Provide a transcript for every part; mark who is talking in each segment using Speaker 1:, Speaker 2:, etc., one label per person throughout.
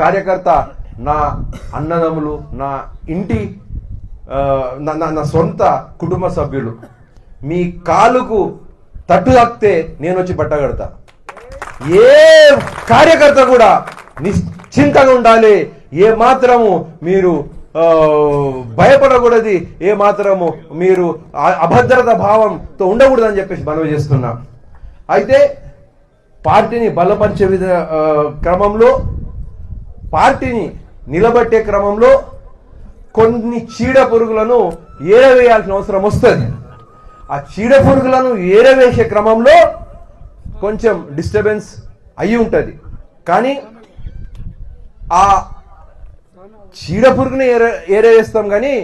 Speaker 1: కార్యకర్త నా అన్నదమ్ములు నా ఇంటి నా సొంత కుటుంబ సభ్యులు. మీ కాలుకు తట్టు తాకితే నేను వచ్చి పట్టగడతా ఏ కార్యకర్త కూడా నిశ్చింతగా ఉండాలి. ఏ మాత్రము మీరు భయపడకూడదు. ఏ మాత్రము మీరు అభద్రత భావంతో ఉండకూడదని చెప్పేసి మనవి చేస్తున్నా. అయితే పార్టీని బలపరిచే విధ క్రమంలో పార్టీని నిలబెట్టే క్రమంలో కొన్ని చీడ పురుగులను ఏరవేయాల్సిన అవసరం వస్తుంది. ఆ చీడ పురుగులను ఏరవేసే క్రమంలో కొంచెం డిస్టర్బెన్స్ అయి ఉంటుంది. కానీ ఆ చీడ పురుగుని ఏర ఏరవేస్తాం కానీ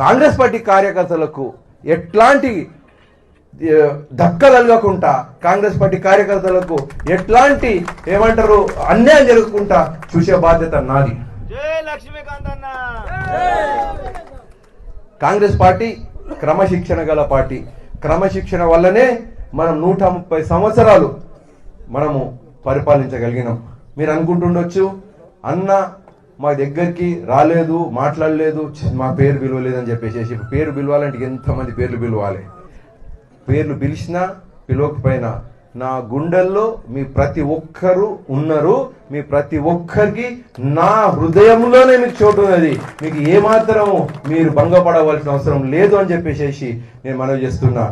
Speaker 1: కాంగ్రెస్ పార్టీ కార్యకర్తలకు ఎట్లాంటి ఏ, ధక్క కలగకుండా కాంగ్రెస్ పార్టీ కార్యకర్తలకు ఎట్లాంటి ఏమంటారు అన్యాయం జరగకుండా చూసే బాధ్యత నాది. కాంగ్రెస్ పార్టీ క్రమశిక్షణ గల పార్టీ. క్రమశిక్షణ వల్లనే మనం నూట ముప్పై సంవత్సరాలు మనము పరిపాలించగలిగినాం. మీరు అనుకుంటుండొచ్చు అన్న మా దగ్గరికి రాలేదు మాట్లాడలేదు మా పేరు పిలవలేదని చెప్పేసి పేరు పిలవాలంటే ఎంతమంది పేర్లు పిలవాలి పేర్లు పిలిచినా పిలవకపోయినా. నా గుండెల్లో మీ ప్రతి ఒక్కరు ఉన్నారు. మీ ప్రతి ఒక్కరికి నా హృదయంలోనే మీకు చోటు ఉన్నది. మీకు ఏమాత్రము మీరు భంగపడవలసిన అవసరం లేదు అని చెప్పేసి నేను మనవి చేస్తున్నా.